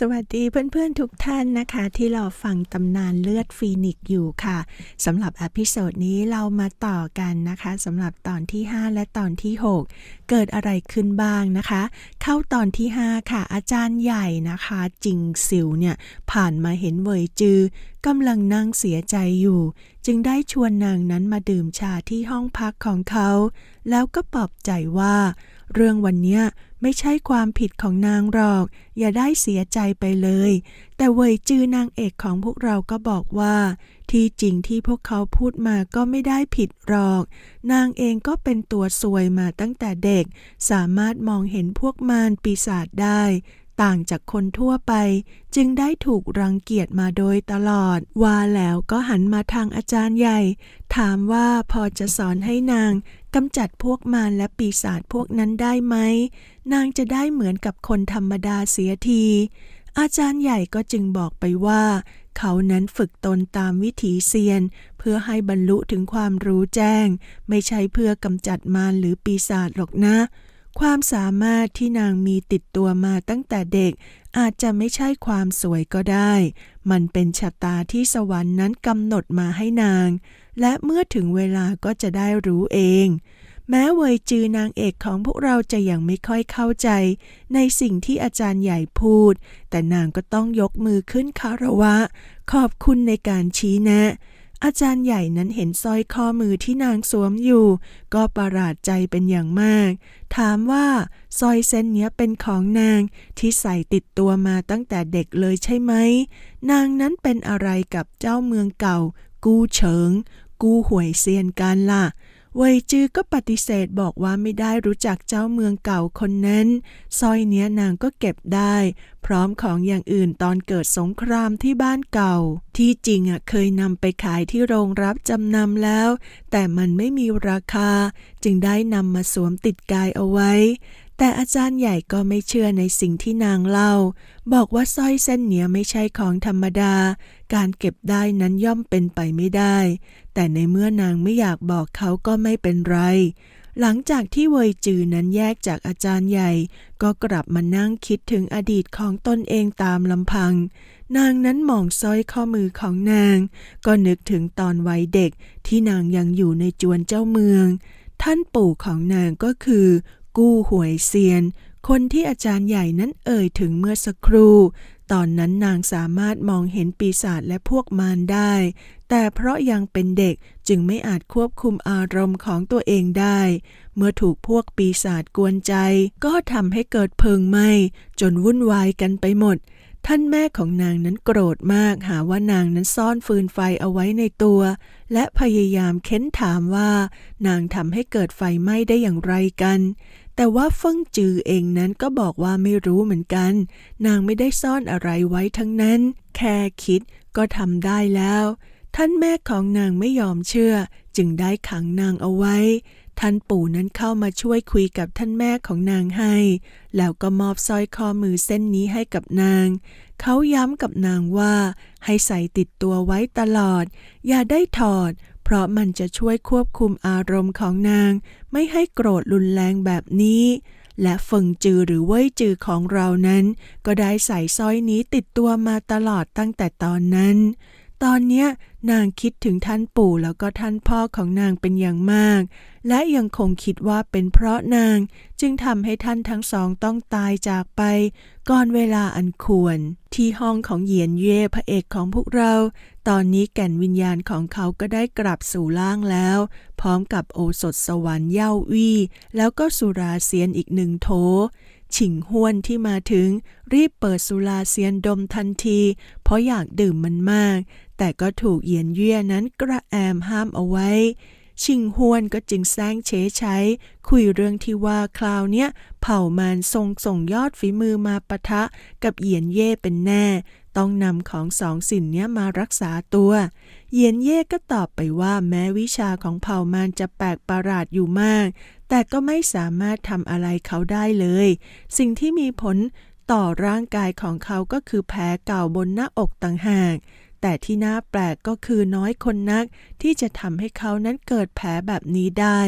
สวัสดีเพื่อนๆทุกท่านนะคะ ที่เราฟังตำนานเลือดฟีนิกซ์อยู่ค่ะสำหรับอพิโซดนี้เรามาต่อกันนะคะสำหรับตอนที่ 5 และตอนที่ 6 เกิดอะไรขึ้นบ้างนะคะ เข้าตอนที่ 5 ค่ะ อาจารย์ใหญ่นะคะ จิงซิวเนี่ย ผ่านมาเห็นเวยจือกำลังนั่งเสียใจอยู่ จึงได้ชวนนางนั้นมาดื่มชาที่ห้องพักของเขา แล้วก็ปลอบใจว่า เรื่องวันเนี้ยไม่ใช่ความผิดของนางหรอก อย่าได้เสียใจไปเลย แต่เวยจือนางเอกของพวกเราก็บอกว่า ที่จริงที่พวกเขาพูดมาก็ไม่ได้ผิดหรอก นางเองก็เป็นตัวซวยมาตั้งแต่เด็ก สามารถมองเห็นพวกมารปีศาจได้ ต่างจากคนทั่วไป จึงได้ถูกรังเกียจมาโดยตลอด ว่าแล้วก็หันมาทางอาจารย์ใหญ่ ถามว่าพอจะสอนให้นางกำจัดพวกมารและปีศาจพวกนั้นได้ไหม นางจะได้เหมือนกับคนธรรมดาเสียที อาจารย์ใหญ่ก็จึงบอกไปว่า เขานั้นฝึกตนตามวิถีเซียน เพื่อให้บรรลุถึงความรู้แจ้ง ไม่ใช่เพื่อกำจัดมารหรือปีศาจหรอกนะ ความสามารถที่นางมีติดตัวมาตั้งแต่เด็ก อาจจะไม่ใช่ความสวยก็ได้ มันเป็นชะตาที่สวรรค์นั้นกำหนดมาให้นาง และเมื่อถึงเวลาก็จะได้รู้เอง แม้เวยจือนางเอกของพวกเราจะยังไม่ค่อยเข้าใจ ในสิ่งที่อาจารย์ใหญ่พูด แต่นางก็ต้องยกมือขึ้นคารวะ ขอบคุณในการชี้แนะ อาจารย์ใหญ่นั้นเห็นสร้อยข้อมือที่นางสวมอยู่ ก็ประหลาดใจเป็นอย่างมาก ถามว่าสร้อยเส้นเนี้ยเป็นของนางที่ใส่ติดตัวมาตั้งแต่เด็กเลยใช่ไหม นางนั้นเป็นอะไรกับเจ้าเมืองเก่า กู้เฉิง กู้หวยเซียนกันล่ะ เวยจือก็ปฏิเสธบอกว่าไม่ได้รู้จักเจ้าเมืองเก่าคนนั้นสร้อยเนี้ยนางก็เก็บได้ พร้อมของอย่างอื่นตอนเกิดสงครามที่บ้านเก่า ที่จริงอะเคยนำไปขายที่โรงรับจำนำแล้ว แต่มันไม่มีราคา จึงได้นำมาสวมติดกายเอาไว้ แต่อาจารย์ใหญ่ก็ไม่เชื่อในสิ่งที่นางเล่า บอกว่าสร้อยเส้นเนี้ยไม่ใช่ของธรรมดา การเก็บได้นั้นย่อมเป็นไปไม่ได้ แต่ในเมื่อนางไม่อยากบอกเขาก็ไม่เป็นไร หลังจากที่เวยจือนั้นแยกจากอาจารย์ใหญ่ ก็กลับมานั่งคิดถึงอดีตของตนเองตามลำพัง นางนั้นมองสร้อยข้อมือของนาง ก็นึกถึงตอนวัยเด็กที่นางยังอยู่ในจวนเจ้าเมืองท่านปู่ของนางก็คือ กู้หวยเซียน คนที่อาจารย์ใหญ่นั้นเอ่ยถึงเมื่อสักครู่ ตอนนั้นนางสามารถมองเห็นปีศาจและพวกมารได้ แต่เพราะยังเป็นเด็กจึงไม่อาจควบคุมอารมณ์ของตัวเองได้ เมื่อถูกพวกปีศาจกวนใจ ก็ทำให้เกิดเพลิงไหม้จนวุ่นวายกันไปหมดท่านแม่ของนางนั้นโกรธมากหาว่านางนั้นซ่อนฟืนไฟเอาไว้ในตัว และพยายามเค้นถามว่านางทำให้เกิดไฟไหม้ได้อย่างไรกัน แต่ว่าเฟิ่งจือเองนั้นก็บอกว่าไม่รู้เหมือนกัน นางไม่ได้ซ่อนอะไรไว้ทั้งนั้น แค่คิดก็ทำได้แล้ว ท่านแม่ของนางไม่ยอมเชื่อ จึงได้ขังนางเอาไว้ ท่านปู่นั้นเข้ามาช่วยคุยกับท่านแม่ของนางให้ แล้วก็มอบสร้อยข้อมือเส้นนี้ให้กับนาง เขาย้ำกับนางว่า ให้ใส่ติดตัวไว้ตลอด อย่าได้ถอด เพราะมันจะช่วยควบคุมอารมณ์ของนาง ไม่ให้โกรธรุนแรงแบบนี้ และเฟิงจือหรือเว่ยจือของเรานั้น ก็ได้ใส่สร้อยนี้ติดตัวมาตลอดตั้งแต่ตอนนั้น ตอนเนี้ยนางคิดถึงท่านปู่แล้วก็ท่านพ่อของนางเป็นอย่างมาก และยังคงคิดว่าเป็นเพราะนางจึงทำให้ท่านทั้งสองต้องตายจากไป ก่อนเวลาอันควร ที่ห้องของเหยียนเย่พระเอกของพวกเรา ตอนนี้แก่นวิญญาณของเขาก็ได้กลับสู่ล่างแล้ว พร้อมกับโอสถสวรรค์เย่าวี่ แล้วก็สุราเซียนอีกหนึ่งโถฉิงห้วนที่มาถึง รีบเปิดสุราเซียนดมทันที เพราะอยากดื่มมันมาก แต่ก็ถูกเหยียนเย่นั้นกระแอมห้ามเอาไว้ ชิงฮวนก็จึงแซงเฉใช้ คุยเรื่องที่ว่าคราวเนี้ย เผ่ามารทรงส่งยอดฝีมือมาปะทะกับเหยียนเย่เป็นแน่ ต้องนำของสองสิ่งเนี้ยมารักษาตัว เยียนเย่ก็ตอบไปว่าแม้วิชาของเผ่ามารจะแปลกประหลาดอยู่มาก แต่ก็ไม่สามารถทำอะไรเขาได้เลย สิ่งที่มีผลต่อร่างกายของเขาก็คือแผลเก่าบนหน้าอกต่างหาก แต่ที่น่าแปลกก็คือน้อยคนนัก ที่จะทำให้เขานั้นเกิดแผลแบบนี้ได้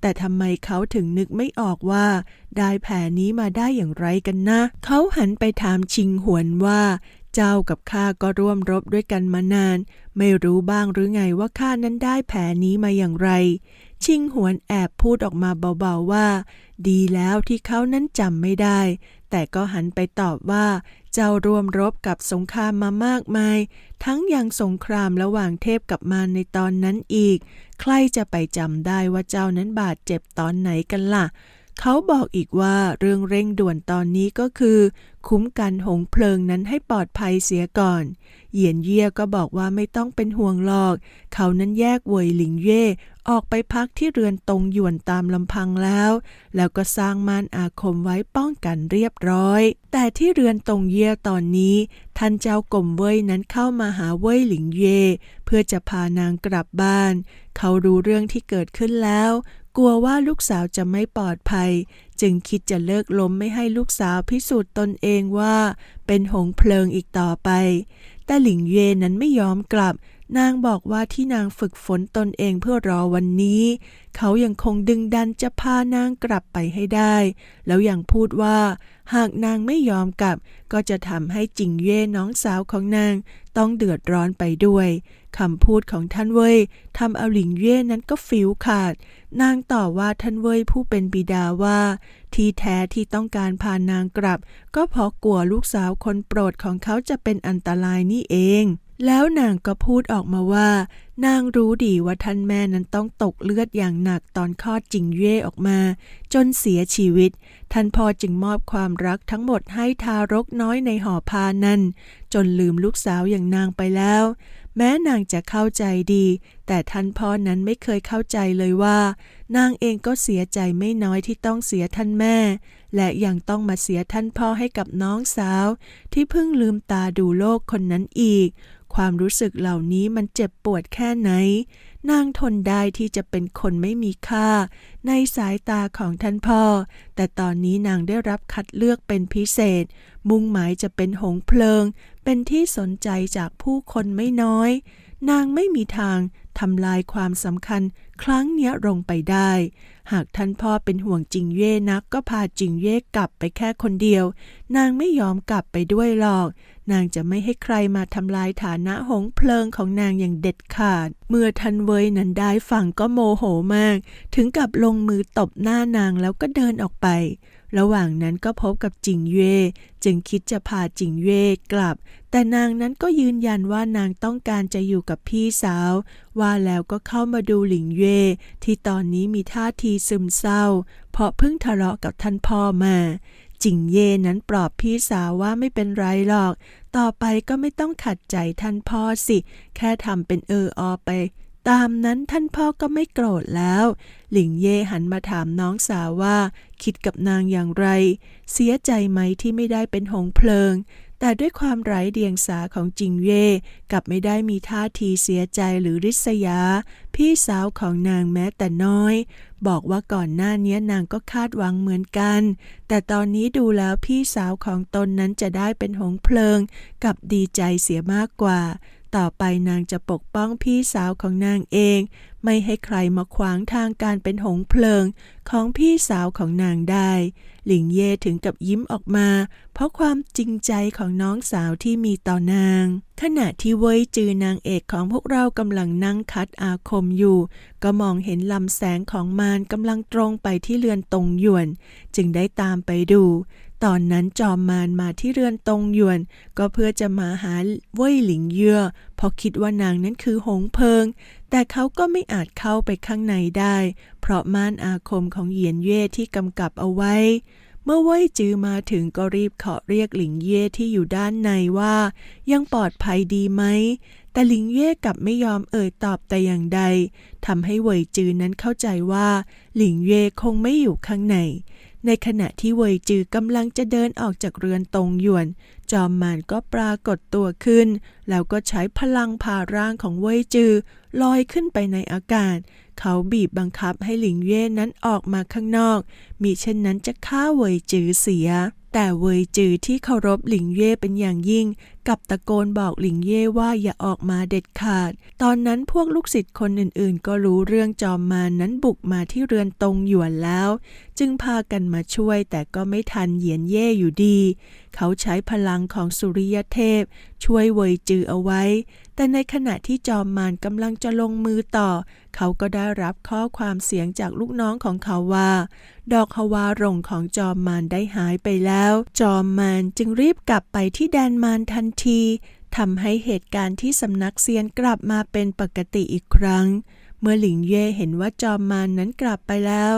แต่ทำไมเขาถึงนึกไม่ออกว่า ได้แผลนี้มาได้อย่างไรกันนะ เขาหันไปถามชิงหวนว่า เจ้ากับข้าก็ร่วมรบด้วยกันมานาน ไม่รู้บ้างหรือไงว่าข้านั้นได้แผลนี้มาอย่างไร ชิงหวนแอบพูดออกมาเบาๆว่า ดีแล้วที่เขานั้นจำไม่ได้ แต่ก็หันไปตอบว่า เจ้าร่วมรบกับสงครามมามากมาย ทั้งยังสงครามระหว่างเทพกับมารในตอนนั้นอีก ใครจะไปจำได้ว่าเจ้านั้นบาดเจ็บตอนไหนกันล่ะ เขาบอกอีกว่าเรื่องเร่งด่วนตอนนี้ก็คือ คุ้มกันหงเพลิงนั้นให้ปลอดภัยเสียก่อน เหยียนเย่ก็บอกว่าไม่ต้องเป็นห่วงหรอก เขานั้นแยกเวยหลิงเย่ออกไปพักที่เรือนตรงหยวนตามลำพังแล้ว แล้วก็สร้างม่านอาคมไว้ป้องกันเรียบร้อย แต่ที่เรือนตรงเย่ตอนนี้ ท่านเจ้ากรมเว่ยนั้นเข้ามาหาเว่ยหลิงเย่เพื่อจะพานางกลับบ้าน เขารู้เรื่องที่เกิดขึ้นแล้ว กลัวว่าลูกสาวจะไม่ปลอดภัย จึงคิดจะเลิกล้มไม่ให้ลูกสาวพิสูจน์ตนเองว่า เป็นหงเพลิงอีกต่อไป แต่หลิงเย่นั้นไม่ยอมกลับ นางบอกว่าที่นางฝึกฝนตนเองเพื่อรอวันนี้ เขายังคงดึงดันจะพานางกลับไปให้ได้ แล้วยังพูดว่า หากนางไม่ยอมกลับ ก็จะทำให้จิงเย่น้องสาวของนางต้องเดือดร้อนไปด้วยคำพูดของท่านเว่ยทำเอาหลิงเย่นั้นก็ฟิวขาด นางต่อว่าท่านเว่ยผู้เป็นบิดาว่า ที่แท้ที่ต้องการพานางกลับ ก็เพราะกลัวลูกสาวคนโปรดของเขาจะเป็นอันตรายนี่เอง แล้วนางก็พูดออกมาว่า นางรู้ดีว่าท่านแม่นั้นต้องตกเลือดอย่างหนักตอนคลอดจิงเย่ออกมา จนเสียชีวิต ท่านพ่อจึงมอบความรักทั้งหมดให้ทารกน้อยในห่อพานั้น จนลืมลูกสาวอย่างนางไปแล้ว แม้นางจะเข้าใจดี แต่ท่านพ่อนั้นไม่เคยเข้าใจเลยว่า นางเองก็เสียใจไม่น้อยที่ต้องเสียท่านแม่ และยังต้องมาเสียท่านพ่อให้กับน้องสาว ที่เพิ่งลืมตาดูโลกคนนั้นอีก ความรู้สึกเหล่านี้มันเจ็บปวดแค่ไหน นางทนได้ที่จะเป็นคนไม่มีค่า ในสายตาของท่านพ่อ แต่ตอนนี้นางได้รับคัดเลือกเป็นพิเศษ มุ่งหมายจะเป็นหงเพลิง เป็นที่สนใจจากผู้คนไม่น้อย นางไม่มีทางทำลายความสำคัญครั้งเนี้ยลงไปได้ หากท่านพ่อเป็นห่วงจิงเย่นักก็พาจิงเย่กลับไปแค่คนเดียว นางไม่ยอมกลับไปด้วยหรอก นางจะไม่ให้ใครมาทำลายฐานะหงเพลิงของนางอย่างเด็ดขาด เมื่อทันเวยนั้นได้ฟังก็โมโหมาก ถึงกับลงมือตบหน้านางแล้วก็เดินออกไป ระหว่างนั้นก็พบกับจิงเย่จึงคิดจะพาจิงเย่กลับ แต่นางนั้นก็ยืนยันว่านางต้องการจะอยู่กับพี่สาว ว่าแล้วก็เข้ามาดูหลิงเย่ที่ตอนนี้มีท่าทีซึมเศร้า เพราะเพิ่งทะเลาะกับท่านพ่อมา จิงเย่นั้นปลอบพี่สาวว่าไม่เป็นไรหรอก ต่อไปก็ไม่ต้องขัดใจท่านพ่อสิ แค่ทำเป็นเอออไป ตามนั้นท่านพ่อก็ไม่โกรธแล้ว หลิงเย่หันมาถามน้องสาวว่า คิดกับนางอย่างไร เสียใจไหมที่ไม่ได้เป็นหงเพลิง แต่ด้วยความไร้เดียงสาของจิงเย่กลับไม่ได้มีท่าทีเสียใจหรือริษยา พี่สาวของนางแม้แต่น้อย บอกว่าก่อนหน้านี้นางก็คาดหวังเหมือนกัน แต่ตอนนี้ดูแล้วพี่สาวของตนนั้นจะได้เป็นหงเพลิง กับดีใจเสียมากกว่า ต่อไปนางจะปกป้องพี่สาวของนางเอง ไม่ให้ใครมาขวางทางการเป็นหงเพลิงของพี่สาวของนางได้ หลิงเย่ถึงกับยิ้มออกมา เพราะความจริงใจของน้องสาวที่มีต่อนาง ขณะที่เว้ยจือนางเอกของพวกเรากำลังนั่งคัดอาคมอยู่ ก็มองเห็นลำแสงของมารกำลังตรงไปที่เรือนตรงหยวน จึงได้ตามไปดู ตอนนั้นจอมมารมาที่เรือนตรงหยวน ก็เพื่อจะมาหาเว่ยหลิงเย่อเพราะคิดว่านางนั้นคือหงเพิง แต่เขาก็ไม่อาจเข้าไปข้างในได้ เพราะม่านอาคมของเหยียนเย่ที่กำกับเอาไว้ เมื่อเว่ยจือมาถึงก็รีบขอเรียกหลิงเย่ที่อยู่ด้านในว่า ยังปลอดภัยดีไหมแต่หลิงเย่กลับไม่ยอมเอ่ยตอบแต่อย่างใดทำให้เว่ยจือนั้นเข้าใจว่า หลิงเย่คงไม่อยู่ข้างใน ในขณะที่เวยจือกำลังจะเดินออกจากเรือนตรงหยวน จอมมารก็ปรากฏตัวขึ้น แล้วก็ใช้พลังพาร่างของเวยจือลอยขึ้นไปในอากาศ เขาบีบบังคับให้หลิงเย่นั้นออกมาข้างนอก มิเช่นนั้นจะฆ่าเวยจือเสีย แต่เวยจือที่เคารพหลิงเย่เป็นอย่างยิ่ง กับตะโกนบอกหลิงเย่ว่าอย่าออกมาเด็ดขาด ตอนนั้นพวกลูกศิษย์คนอื่นๆ ก็รู้เรื่องจอมมานั้นบุกมาที่เรือนตรงหยวนแล้ว จึงพากันมาช่วยแต่ก็ไม่ทันเหยียนเย่อยู่ดี เขาใช้พลังของสุริยเทพ ช่วยเวยจือเอาไว้ แต่ในขณะที่จอมมารกำลังจะลงมือต่อ เขาก็ได้รับข้อความเสียงจากลูกน้องของเขาว่า ดอกฮวารงของจอมมารได้หายไปแล้ว จอมมารจึงรีบกลับไปที่แดนมารทันทีทำให้เหตุการณ์ที่สำนักเซียนกลับมาเป็นปกติอีกครั้ง เมื่อหลิงเย่เห็นว่าจอมมารนนั้นกลับไปแล้ว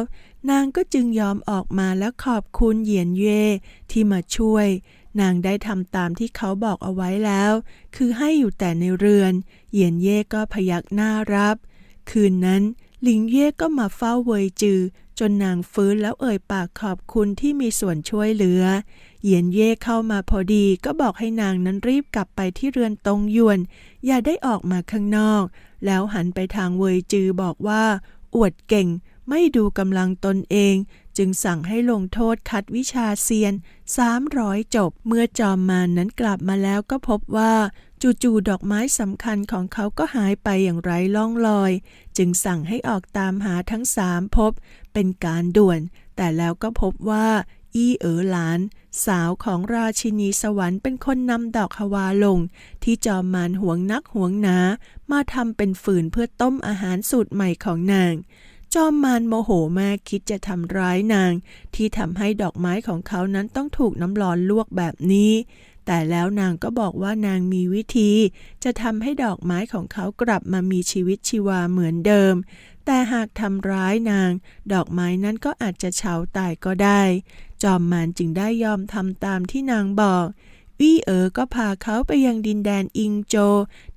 นางก็จึงยอมออกมาแล้วขอบคุณเหยียนเย่ที่มาช่วย นางได้ทำตามที่เขาบอกเอาไว้แล้ว คือให้อยู่แต่ในเรือน เหยียนเย่ก็พยักหน้ารับ คืนนั้นหลิงเย่ก็มาเฝ้าเวยจือ จนนางฟื้นแล้วเอ่ยปากขอบคุณที่มีส่วนช่วยเหลือ เหยียนเย่เข้ามาพอดีก็บอกให้นางนั้นรีบกลับไปที่เรือนตงยวน อย่าได้ออกมาข้างนอก แล้วหันไปทางเวยจือบอกว่า อวดเก่ง ไม่ดูกำลังตนเอง จึงสั่งให้ลงโทษคัดวิชาเซียน 300 จบ เมื่อจอมมานนั้นกลับมาแล้วก็พบว่าจู่ๆดอกไม้สำคัญของเขาก็หายไปอย่างไร้ล่องลอย จึงสั่งให้ออกตามหาทั้งสามพบ เป็นการด่วน แต่แล้วก็พบว่า อี้เอ๋อหลาน สาวของราชินีสวรรค์เป็นคนนำดอกฮวาลง ที่จอมมารหวงนักหวงหนา มาทำเป็นฝืนเพื่อต้มอาหารสูตรใหม่ของนาง จอมมารโมโหมากคิดจะทำร้ายนาง ที่ทำให้ดอกไม้ของเขานั้นต้องถูกน้ำร้อนลวกแบบนี้ แต่แล้วนางก็บอกว่านางมีวิธี จะทำให้ดอกไม้ของเขากลับมามีชีวิตชีวาเหมือนเดิม แต่หากทำร้ายนาง ดอกไม้นั้นก็อาจจะเฉาตายก็ได้ จอมมารจึงได้ยอมทำตามที่นางบอก วี่เอ๋อก็พาเขาไปยังดินแดนอิงโจ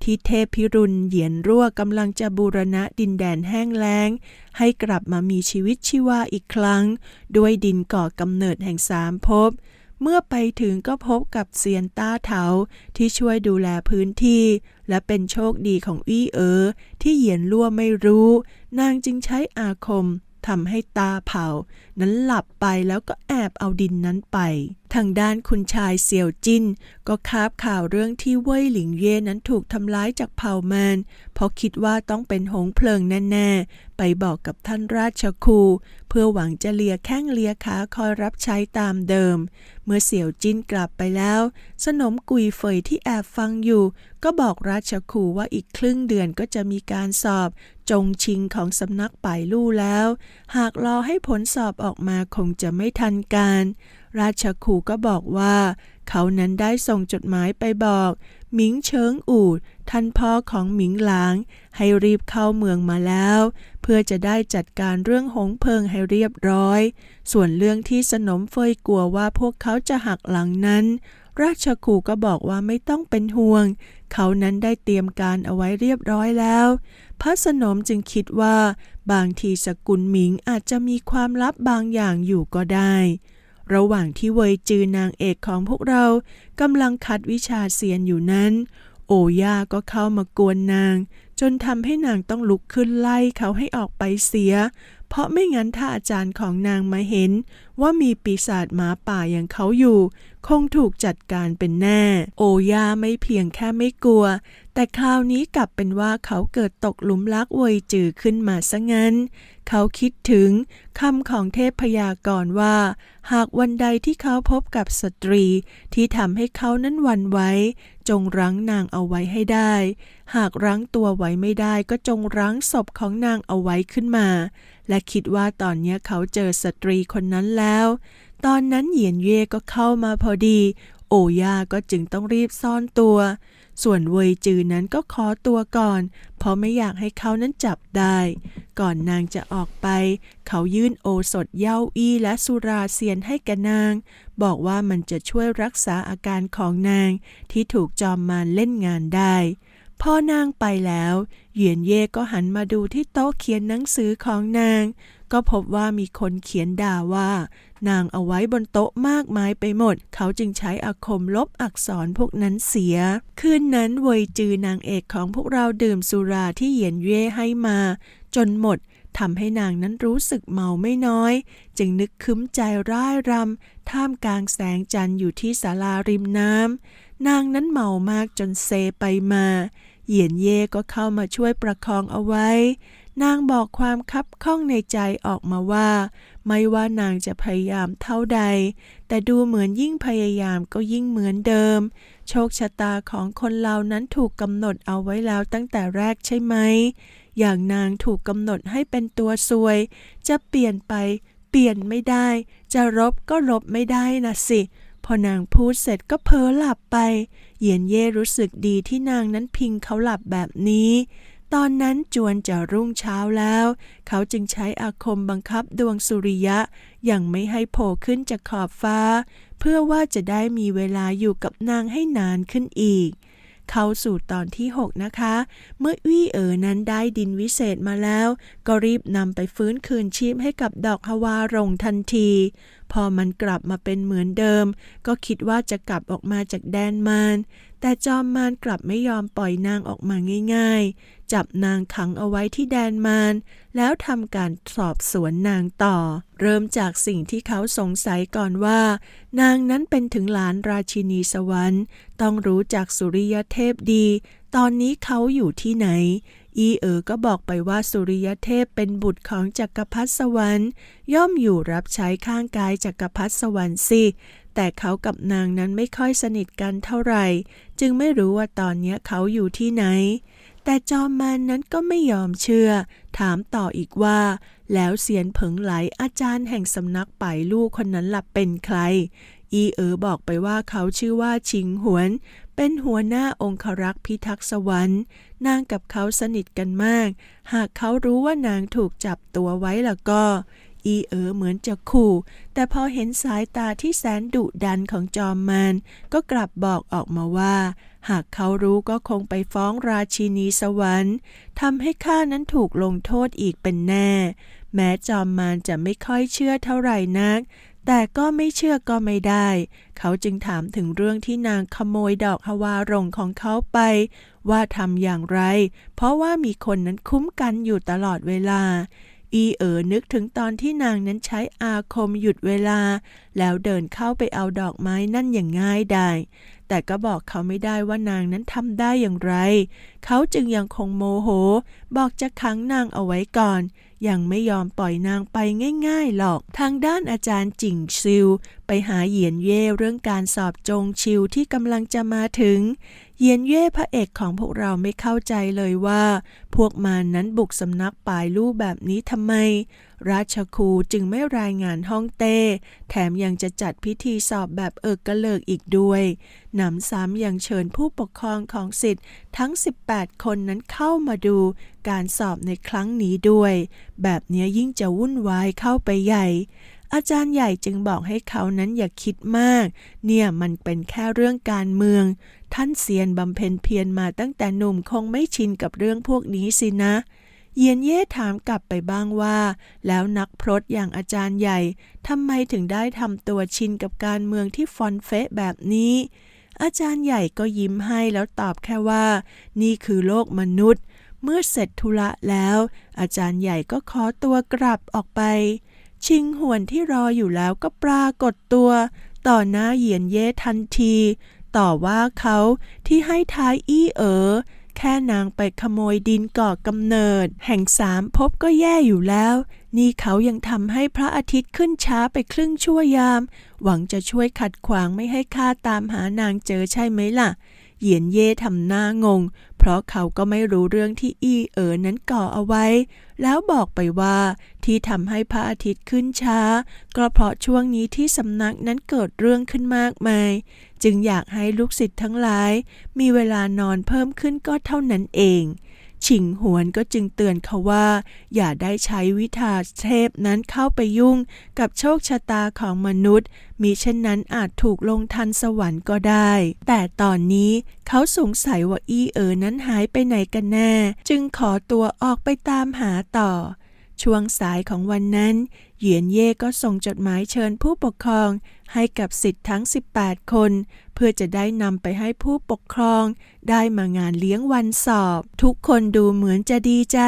ที่เทพพิรุณเหยียนรั่วกำลังจะบูรณะดินแดนแห้งแล้ง ให้กลับมามีชีวิตชีวาอีกครั้ง ด้วยดินก่อกำเนิดแห่งสามภพเมื่อไปถึงก็พบกับเซียนต้าเถาที่ช่วยดูแลพื้นที่ และเป็นโชคดีของอี้เอ๋อที่เหยียนรั่วไม่รู้ นางจึงใช้อาคม ทำให้ตาเผานั้นหลับไปแล้วก็แอบเอาดินนั้นไป ทางด้านคุณชายเสี่ยวจินก็คาบข่าวเรื่องที่เว่ยหลิงเย่นั้นถูกทำร้ายจากเผ่ามารเพราะคิดว่าต้องเป็นหงเพลิงแน่ๆ ไปบอกกับท่านราชครู เพื่อหวังจะเลียแข้งเลียขาคอยรับใช้ตามเดิม เมื่อเสี่ยวจินกลับไปแล้ว สนมกุยเฟยที่แอบฟังอยู่ ก็บอกราชครูว่าอีกครึ่งเดือนก็จะมีการสอบ จงชิงของสำนักป่ายลู่แล้ว หากรอให้ผลสอบออกมาคงจะไม่ทันการ ราชครูก็บอกว่า เขานั้นได้ส่งจดหมายไปบอก หมิงเชิงอูดท่านพ่อของหมิงหลาง ให้รีบเข้าเมืองมาแล้ว เพื่อจะได้จัดการเรื่องหงเพิงให้เรียบร้อย ส่วนเรื่องที่สนมเฟยกลัวว่าพวกเขาจะหักหลังนั้น ราชครูก็บอกว่าไม่ต้องเป็นห่วง เขานั้นได้เตรียมการเอาไว้เรียบร้อยแล้ว พระสนมจึงคิดว่า บางทีสกุลหมิงอาจจะมีความลับบางอย่างอยู่ก็ได้ ระหว่างที่เวยจือนางเอกของพวกเรากำลังคัดวิชาเซียนอยู่นั้น โอย่าก็เข้ามากวนนาง จนทำให้นางต้องลุกขึ้นไล่เขาให้ออกไปเสีย เพราะไม่งั้นถ้าอาจารย์ของนางมาเห็น ว่ามีปีศาจหมาป่าอย่างเขาอยู่ คงถูกจัดการเป็นแน่ โอย่าไม่เพียงแค่ไม่กลัว แต่คราวนี้กลับเป็นว่าเขาเกิดตกหลุมรักเวยจือขึ้นมาซะงั้น เขาคิดถึงคำของเทพพยากรณ์ว่า หากวันใดที่เขาพบกับสตรีที่ทำให้เขานั้นหวันไว้จงรั้งนางเอาไว้ให้ได้ หากรั้งตัวไว้ไม่ได้ก็จงรั้งศพของนางเอาไว้ขึ้นมา และคิดว่าตอนนี้เขาเจอสตรีคนนั้นแล้ว ตอนนั้นเหยียนเย่ก็เข้ามาพอดี โอย่าก็จึงต้องรีบซ่อนตัว ส่วนเวยจือนั้นก็ขอตัวก่อน เพราะไม่อยากให้เขานั้นจับได้ ก่อนนางจะออกไป เขายื่นโอสถเย้าอี้และสุราเซียนให้แกนาง บอกว่ามันจะช่วยรักษาอาการของนางที่ถูกจอมมารเล่นงานได้ พอนางไปแล้ว เหยียนเย่ก็หันมาดูที่โต๊ะเขียนหนังสือของนาง ก็พบว่ามีคนเขียนด่าว่า นางเอาไว้บนโต๊ะมากมายไปหมด เขาจึงใช้อาคมลบอักษรพวกนั้นเสีย คืนนั้นเวยจือนางเอกของพวกเราดื่มสุราที่เหยียนเย่ให้มา จนหมดทำให้นางนั้นรู้สึกเมาไม่น้อย จึงนึกคึ้มใจร่ายรำท่ามกลางแสงจันทร์อยู่ที่ศาลาริมน้ำ นางนั้นเมามากจนเซไปมา เหยียนเย่ก็เข้ามาช่วยประคองเอาไว้ นางบอกความคับข้องในใจออกมาว่า ไม่ว่านางจะพยายามเท่าใด แต่ดูเหมือนยิ่งพยายามก็ยิ่งเหมือนเดิม โชคชะตาของคนเรานั้นถูกกำหนดเอาไว้แล้วตั้งแต่แรกใช่ไหม อย่างนางถูกกำหนดให้เป็นตัวซวย จะเปลี่ยนไป เปลี่ยนไม่ได้ จะลบก็ลบไม่ได้นะสิ พอนางพูดเสร็จก็เพ้อหลับไป เหยียนเย่รู้สึกดีที่นางนั้นพิงเขาหลับแบบนี้ ตอนนั้นจวนจะรุ่งเช้าแล้ว เขาจึงใช้อาคมบังคับดวงสุริยะ อย่างไม่ให้โผล่ขึ้นจากขอบฟ้า เพื่อว่าจะได้มีเวลาอยู่กับนางให้นานขึ้นอีกเข้าสู่ตอนที่ 6 นะคะ เมื่อวี่เอ๋อนั้นได้ดินวิเศษมาแล้ว ก็รีบนำไปฟื้นคืนชีพให้กับดอกฮวารงทันทีพอมันกลับมาเป็นเหมือนเดิม ก็คิดว่าจะกลับออกมาจากแดนมารแต่จอมมารกลับไม่ยอมปล่อยนางออกมาง่ายๆ จับนางขังเอาไว้ที่แดนมารแล้วทำการสอบสวนนางต่อ เริ่มจากสิ่งที่เขาสงสัยก่อนว่า นางนั้นเป็นถึงหลานราชินีสวรรค์ ต้องรู้จักสุริยเทพดี ตอนนี้เขาอยู่ที่ไหน อีเอ๋อก็บอกไปว่าสุริยเทพเป็นบุตรของจักรพรรดิสวรรค์ ย่อมอยู่รับใช้ข้างกายจักรพรรดิสวรรค์สิแต่เขากับนางนั้นไม่ค่อยสนิทกันเท่าไหร่ จึงไม่รู้ว่าตอนนี้เขาอยู่ที่ไหน แต่จอมมานนั้นก็ไม่ยอมเชื่อ ถามต่ออีกว่า แล้วเสียนเผิงไหลอาจารย์แห่งสำนักป่าลูกคนนั้นหล่ะเป็นใคร อีเอ๋อบอกไปว่าเขาชื่อว่าชิงหวน เป็นหัวหน้าองครักษ์พิทักษ์สวรรค์ นางกับเขาสนิทกันมาก หากเขารู้ว่านางถูกจับตัวไว้แล้วก็ อีเอ๋อเหมือนจะขู่ แต่พอเห็นสายตาที่แสนดุดันของจอมมารก็กลับบอกออกมาว่า หากเขารู้ก็คงไปฟ้องราชินีสวรรค์ทำให้ข้านั้นถูกลงโทษอีกเป็นแน่ แม้จอมมารจะไม่ค่อยเชื่อเท่าไหร่นัก แต่ก็ไม่เชื่อก็ไม่ได้ เขาจึงถามถึงเรื่องที่นางขโมยดอกฮวารงของเขาไป ว่าทำอย่างไร เพราะว่ามีคนนั้นคุ้มกันอยู่ตลอดเวลา อีเอ๋อนึกถึงตอนที่นางนั้นใช้อาคมหยุดเวลา แล้วเดินเข้าไปเอาดอกไม้นั่นอย่างง่ายดาย แต่ก็บอกเขาไม่ได้ว่านางนั้นทำได้อย่างไร เขาจึงยังคงโมโห บอกจะขังนางเอาไว้ก่อน ยังไม่ยอมปล่อยนางไปง่ายๆหรอก ทางด้านอาจารย์จิงซิว ไปหาเหยียนเย่เรื่องการสอบจงชิวที่กำลังจะมาถึง เยียนเย่พระเอกของพวกเราไม่เข้าใจเลยว่า พวกมันนั้นบุกสำนักปายลู่แบบนี้ทำไม ราชครูจึงไม่รายงานห้องเต้ แถมยังจะจัดพิธีสอบแบบเอิกกระเลิกอีกด้วยหนำซ้ำยังเชิญผู้ปกครองของสิทธิ์ทั้ง 18 คนนั้นเข้ามาดูการสอบในครั้งนี้ด้วย แบบนี้ยิ่งจะวุ่นวายเข้าไปใหญ่ อาจารย์ใหญ่จึงบอกให้เขานั้นอย่าคิดมาก เนี่ยมันเป็นแค่เรื่องการเมือง ท่านเซียนบำเพ็ญเพียรมาตั้งแต่หนุ่มคงไม่ชินกับเรื่องพวกนี้สินะ เยียนเย่ถามกลับไปบ้างว่า แล้วนักพรตอย่างอาจารย์ใหญ่ทำไมถึงได้ทำตัวชินกับการเมืองที่ฟอนเฟะแบบนี้ อาจารย์ใหญ่ก็ยิ้มให้แล้วตอบแค่ว่า นี่คือโลกมนุษย์ เมื่อเสร็จธุระแล้ว อาจารย์ใหญ่ก็ขอตัวกลับออกไป ชิงหวนที่รออยู่แล้วก็ปรากฏตัว ต่อหน้าเหยียนเย่ทันที ต่อว่าเขาที่ให้ท้ายอี้เอ๋อแค่นางไปขโมยดินก่อกำเนิด แห่งสามภพก็แย่อยู่แล้ว นี่เขายังทำให้พระอาทิตย์ขึ้นช้าไปครึ่งชั่วยาม หวังจะช่วยขัดขวางไม่ให้ข้าตามหานางเจอใช่ไหมล่ะ เหยียนเย่ทำหน้างง ราะเขาก็ไม่รู้เรื่องที่อี้เอ๋อนั้นก่อเอาไว้ แล้วบอกไปว่าที่ทำให้พระอาทิตย์ขึ้นช้า ก็เพราะช่วงนี้ที่สำนักนั้นเกิดเรื่องขึ้นมากมาย จึงอยากให้ลูกศิษย์ทั้งหลาย มีเวลานอนเพิ่มขึ้นก็เท่านั้นเอง ฉิงหวนก็จึงเตือนเขาว่า อย่าได้ใช้วิทาเทพนั้นเข้าไปยุ่งกับโชคชะตาของมนุษย์ มิเช่นนั้นอาจถูกลงทันสวรรค์ก็ได้ แต่ตอนนี้เขาสงสัยว่าอี้เอ๋อนั้นหายไปไหนกันแน่ จึงขอตัวออกไปตามหาต่อ ช่วงสายของวันนั้น เหยียนเย่ก็ส่งจดหมายเชิญผู้ปกครองให้กับสิทธิ์ทั้ง 18 คน เพื่อจะได้นำไปให้ผู้ปกครอง ได้มางานเลี้ยงวันสอบ ทุกคนดูเหมือนจะดีใจ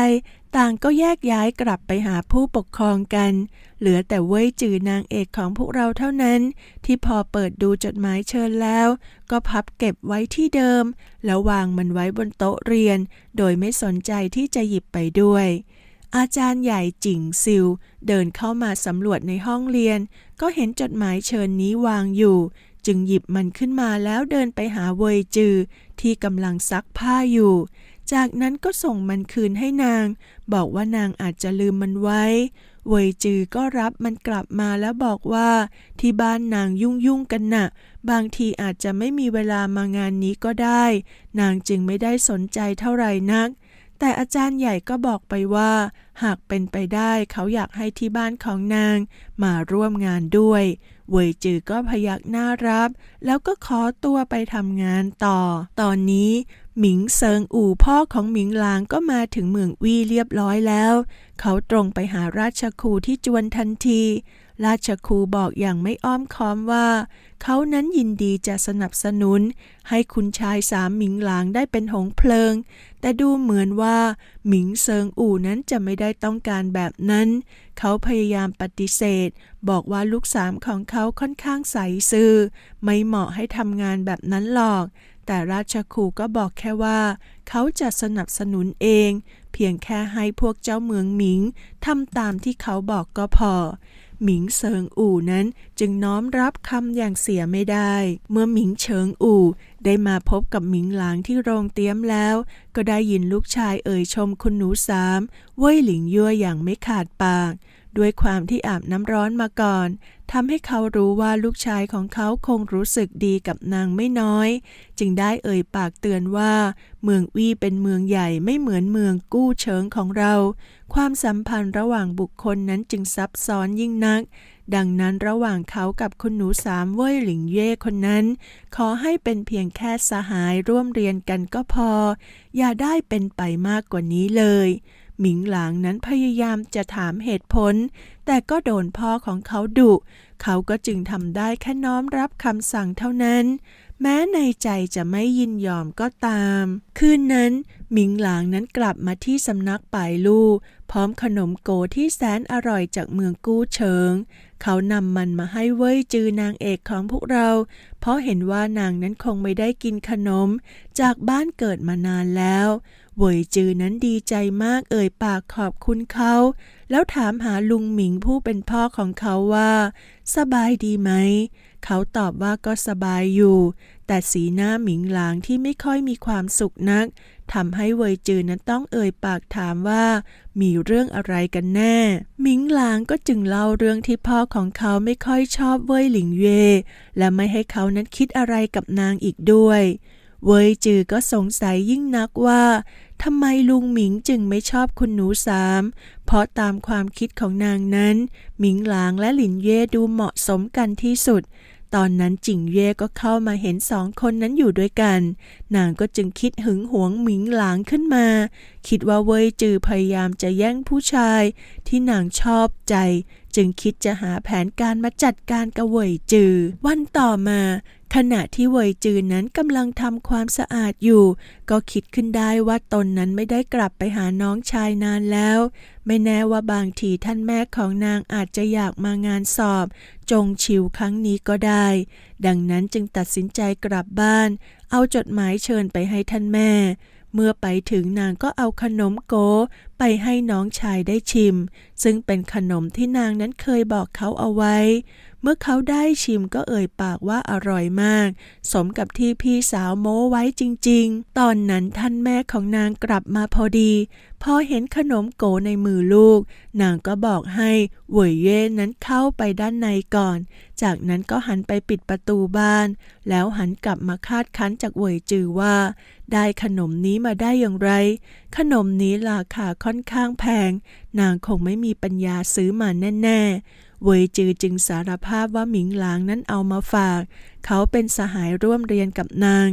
ต่างก็แยกย้ายกลับไปหาผู้ปกครองกัน เหลือแต่เว้ยจือนางเอกของพวกเราเท่านั้น ที่พอเปิดดูจดหมายเชิญแล้ว ก็พับเก็บไว้ที่เดิม แล้ววางมันไว้บนโต๊ะเรียน โดยไม่สนใจที่จะหยิบไปด้วย อาจารย์ใหญ่จิงซิว เดินเข้ามาสำรวจในห้องเรียน ก็เห็นจดหมายเชิญนี้วางอยู่ จึงหยิบมันขึ้นมาแล้วเดินไปหาเวยจือ ที่กำลังซักผ้าอยู่ จากนั้นก็ส่งมันคืนให้นาง บอกว่านางอาจจะลืมมันไว้ เวยจือก็รับมันกลับมาแล้วบอกว่า ที่บ้านนางยุ่งยุ่งกันน่ะ บางทีอาจจะไม่มีเวลามางานนี้ก็ได้ นางจึงไม่ได้สนใจเท่าไหร่นัก แต่อาจารย์ใหญ่ก็บอกไปว่า หากเป็นไปได้เขาอยากให้ที่บ้านของนางมาร่วมงานด้วย เวยจือก็พยักหน้ารับ แล้วก็ขอตัวไปทำงานต่อ ตอนนี้หมิงเซิงอู่พ่อของหมิงหลางก็มาถึงเมืองวี่เรียบร้อยแล้ว เขาตรงไปหาราชครูที่จวนทันที ราชครูบอกอย่างไม่อ้อมค้อมว่า เขานั้นยินดีจะสนับสนุน ให้คุณชายสามหมิงหลางได้เป็นหงเพลิง แต่ดูเหมือนว่าหมิงเซิงอู่นั้นจะไม่ได้ต้องการแบบนั้น เขาพยายามปฏิเสธ บอกว่าลูกสามของเขาค่อนข้างใสซื่อไม่เหมาะให้ทำงานแบบนั้นหรอก แต่ราชครูก็บอกแค่ว่า เขาจะสนับสนุนเองเพียงแค่ให้พวกเจ้าเมืองหมิงทำตามที่เขาบอกก็พอ หมิงเซิงอู่นั้นจึงน้อมรับคำอย่างเสียไม่ได้ เมื่อหมิงเฉิงอู่ได้มาพบกับหมิงหลางที่โรงเตี้ยมแล้ว ก็ได้ยินลูกชายเอ่ยชมคุณหนูสามเว่ยหลิงยั่วอย่างไม่ขาดปาก ด้วยความที่อาบน้ำร้อนมาก่อนทำให้เขารู้ว่าลูกชายของเขาคงรู้สึกดีกับนางไม่น้อย จึงได้เอ่ยปากเตือนว่า เมืองวี่เป็นเมืองใหญ่ไม่เหมือนเมืองกู้เฉิงของเรา ความสัมพันธ์ระหว่างบุคคลนั้นจึงซับซ้อนยิ่งนัก ดังนั้นระหว่างเขากับคุณหนูสามเว่ยหลิงเย่คนนั้น ขอให้เป็นเพียงแค่สหายร่วมเรียนกันก็พอ อย่าได้เป็นไปมากกว่านี้เลย หมิงหลางนั้นพยายามจะถามเหตุผล แต่ก็โดนพ่อของเขาดุ เขาก็จึงทำได้แค่น้อมรับคำสั่งเท่านั้น แม้ในใจจะไม่ยินยอมก็ตาม คืนนั้น หมิงหลางนั้นกลับมาที่สำนักป่ายลู่พร้อมขนมโกที่แสนอร่อยจากเมืองกู้เฉิง เขานำมันมาให้เว้ยจือนางเอกของพวกเรา เพราะเห็นว่านางนั้นคงไม่ได้กินขนม จากบ้านเกิดมานานแล้วเวยจือนั้นดีใจมากเอ่ยปากขอบคุณเขา แล้วถามหาลุงหมิงผู้เป็นพ่อของเขาว่า สบายดีไหม เขาตอบว่าก็สบายอยู่ แต่สีหน้าหมิงหลางที่ไม่ค่อยมีความสุขนัก ทำให้เวยจือนั้นต้องเอ่ยปากถามว่า มีเรื่องอะไรกันแน่หมิงหลางก็จึงเล่าเรื่องที่พ่อของเขาไม่ค่อยชอบเว่ยหลิงเย่และไม่ให้เขานั้นคิดอะไรกับนางอีกด้วย เวยจือก็สงสัยยิ่งนักว่าทำไมลุงหมิงจึงไม่ชอบคุณหนูสาม เพราะตามความคิดของนางนั้น หมิงหลางและหลินเย่ดูเหมาะสมกันที่สุด ตอนนั้นจิงเย่ก็เข้ามาเห็นสองคนนั้นอยู่ด้วยกัน นางก็จึงคิดหึงหวงหมิงหลางขึ้นมา คิดว่าเว่ยจือพยายามจะแย่งผู้ชาย ที่นางชอบใจ จึงคิดจะหาแผนการมาจัดการกับเว่ยจือ วันต่อมา ขณะที่เวยจือนั้นกำลังทำความสะอาดอยู่ ก็คิดขึ้นได้ว่าตนนั้นไม่ได้กลับไปหาน้องชายนานแล้ว ไม่แน่ว่าบางทีท่านแม่ของนางอาจจะอยากมางานสอบ จงชิวครั้งนี้ก็ได้ ดังนั้นจึงตัดสินใจกลับบ้าน เอาจดหมายเชิญไปให้ท่านแม่ เมื่อไปถึงนางก็เอาขนมโกไปให้น้องชายได้ชิม ซึ่งเป็นขนมที่นางนั้นเคยบอกเขาเอาไว้ เมื่อเขาได้ชิมก็เอ่ยปากว่าอร่อยมาก สมกับที่พี่สาวโม้ไว้จริง ๆ ตอนนั้นท่านแม่ของนางกลับมาพอดี พอเห็นขนมโกในมือลูก นางก็บอกให้เหวยเย่นั้นเข้าไปด้านในก่อน จากนั้นก็หันไปปิดประตูบ้าน แล้วหันกลับมาคาดคั้นจากเหวยจือว่า ได้ขนมนี้มาได้อย่างไร ขนมนี้ราคาค่อนข้างแพง นางคงไม่มีปัญญาซื้อมาแน่ ๆ เวยจือจึงสารภาพว่าหมิงหลางนั้นเอามาฝาก เขาเป็นสหายร่วมเรียนกับนาง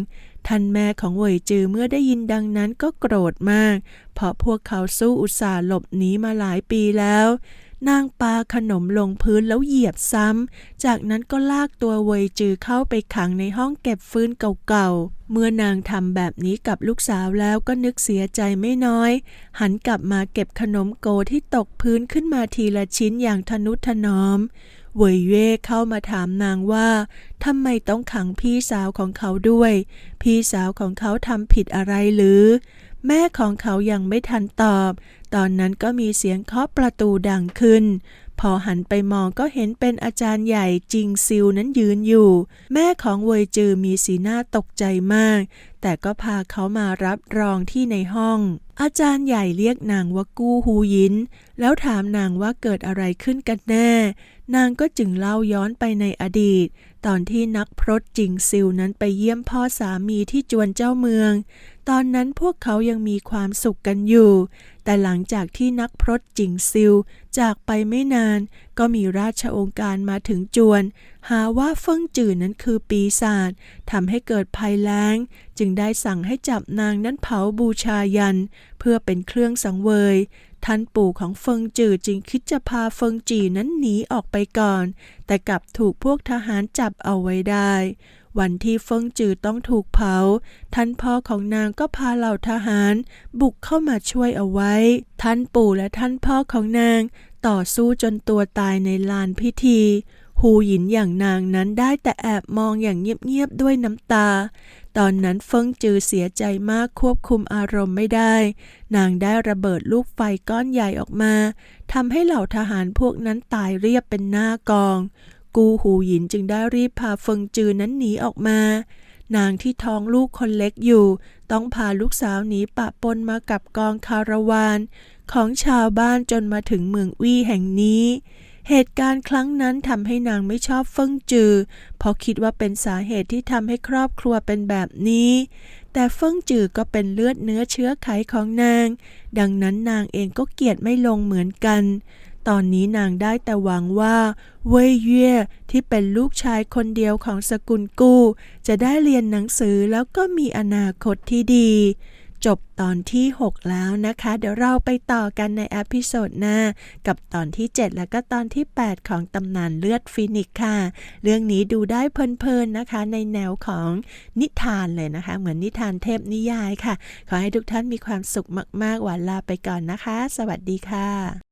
ท่านแม่ของเวยจือเมื่อได้ยินดังนั้นก็โกรธมาก เพราะพวกเขาสู้อุตส่าห์หลบหนีมาหลายปีแล้ว นางปาขนมลงพื้นแล้วเหยียบซ้ำ จากนั้นก็ลากตัวเวยจือเข้าไปขังในห้องเก็บฟืนเก่าๆ เมื่อนางทำแบบนี้กับลูกสาวแล้วก็นึกเสียใจไม่น้อย หันกลับมาเก็บขนมโกที่ตกพื้นขึ้นมาทีละชิ้นอย่างทนุถนอม เวยเย่เข้ามาถามนางว่าทำไมต้องขังพี่สาวของเขาด้วย พี่สาวของเขาทำผิดอะไรหรือ แม่ของเขายังไม่ทันตอบ ตอนนั้นก็มีเสียงเคาะประตูดังขึ้น พอหันไปมองก็เห็นเป็นอาจารย์ใหญ่จิงซิวนั้นยืนอยู่ แม่ของเวยจือมีสีหน้าตกใจมาก แต่ก็พาเขามารับรองที่ในห้อง อาจารย์ใหญ่เรียกนางว่ากู้ฮูยิน แล้วถามนางว่าเกิดอะไรขึ้นกันแน่ นางก็จึงเล่าย้อนไปในอดีต ตอนที่นักพรตจิงซิวนั้นไปเยี่ยมพ่อสามีที่จวนเจ้าเมือง ตอนนั้นพวกเขายังมีความสุขกันอยู่ แต่หลังจากที่นักพรตจิงซิวจากไปไม่นาน ก็มีราชองค์การมาถึงจวน หาว่าเฟิ่งจื่อนั้นคือปีศาจทำให้เกิดภัยแล้ง จึงได้สั่งให้จับนางนั้นเผาบูชายัน เพื่อเป็นเครื่องสังเวย ท่านปู่ของเฟิงจือจึงคิดจะพาเฟิงจีนั้นหนีออกไปก่อน แต่กลับถูกพวกทหารจับเอาไว้ได้ วันที่เฟิงจือต้องถูกเผา ท่านพ่อของนางก็พาเหล่าทหาร บุกเข้ามาช่วยเอาไว้ ท่านปู่และท่านพ่อของนาง ต่อสู้จนตัวตายในลานพิธีหูหยินอย่างนางนั้นได้แต่แอบมองอย่างเงียบๆด้วยน้ำตา ตอนนั้นเฟิงจือเสียใจมากควบคุมอารมณ์ไม่ได้ นางได้ระเบิดลูกไฟก้อนใหญ่ออกมาทำให้เหล่าทหารพวกนั้นตายเรียบเป็นหน้ากอง กูหูหยินจึงได้รีบพาเฟิงจือนั้นหนีออกมา นางที่ท้องลูกคนเล็กอยู่ ต้องพาลูกสาวหนีปะปนมากับกองคาราวาน ของชาวบ้านจนมาถึงเมืองวี่แห่งนี้ เหตุการณ์ครั้งนั้นทำให้นางไม่ชอบเฟิงจือ เพราะคิดว่าเป็นสาเหตุที่ทำให้ครอบครัวเป็นแบบนี้แต่เฟิ่งจือก็เป็นเลือดเนื้อเชื้อไขของนาง ดังนั้นนางเองก็เกลียดไม่ลงเหมือนกัน ตอนนี้นางได้แต่หวังว่าเว่ยเย่ที่เป็นลูกชายคนเดียวของสกุลกู้ จะได้เรียนหนังสือแล้วก็มีอนาคตที่ดี จบตอนที่ 6 แล้วนะคะ เดี๋ยวเราไปต่อกันในอพิโซดหน้า กับตอนที่ 7 แล้วก็ตอนที่ 8 ของตำนานเลือดฟินิกค่ะ เรื่องนี้ดูได้เพลินๆนะคะ ในแนวของนิทานเลยนะคะ เหมือนนิทานเทพนิยายค่ะ ขอให้ทุกท่านมีความสุขมากๆหวานลาไปก่อนนะคะ สวัสดีค่ะ